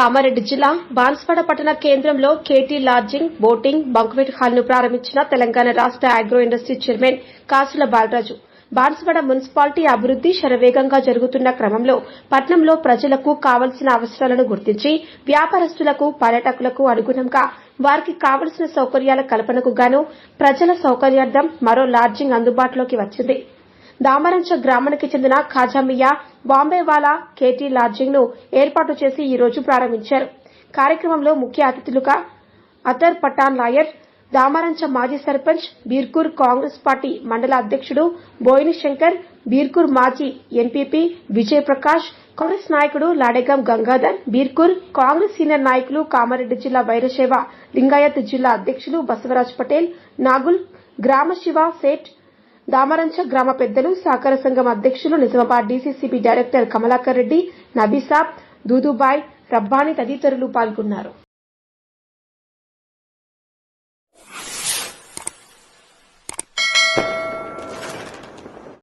కామారెడ్డి జిల్లా బాన్స్వాడ పట్టణ కేంద్రంలో కేటీ లాడ్జింగ్ బోటింగ్ బంక్వెట్ హాల్ను ప్రారంభించిన తెలంగాణ రాష్ట అగ్రో ఇండస్ట్రీ చైర్మన్ కాసుల బాలరాజు. బాన్స్వాడ మున్సిపాలిటీ అభివృద్ది శరవేగంగా జరుగుతున్న క్రమంలో పట్నంలో ప్రజలకు కావలసిన అవసరాలను గుర్తించి వ్యాపారస్తులకు పర్యాటకులకు అనుగుణంగా వారికి కావలసిన సౌకర్యాల కల్పనకు గాను ప్రజల సౌకర్యార్థం మరో లాడ్జింగ్ అందుబాటులోకి వచ్చింది. దామరంచ గ్రామానికి చెందిన ఖాజామియా బాంబేవాలా కేటీ లాడ్జింగ్ను ఏర్పాటు చేసి ఈ రోజు ప్రారంభించారు. కార్యక్రమంలో ముఖ్య అతిథులుగా అతర్ పఠాన్ లాయర్ దామరంచ మాజీ సర్పంచ్ బీర్కూర్ కాంగ్రెస్ పార్టీ మండల అధ్యక్షుడు బోయిని శంకర్ బీర్కూర్ మాజీ ఎంపీపీ విజయ్ ప్రకాష్ కాంగ్రెస్ నాయకుడు లాడెగం గంగాధర్ బీర్కూర్ కాంగ్రెస్ సీనియర్ నాయకులు కామారెడ్డి జిల్లా వైరశైవ లింగాయత్ జిల్లా అధ్యక్షులు బసవరాజ్ పటేల్ నాగుల్ గ్రామ శివ సేట్ దామరంచ గ్రామ పెద్దలు సహకార సంఘం అధ్యక్షులు నిజామాబాద్ డీసీసీబీ డైరెక్టర్ కమలాకర్ రెడ్డి నబీసాబ్ దూదుబాయ్ రబ్బాని తదితరులు పాల్గొన్నారు.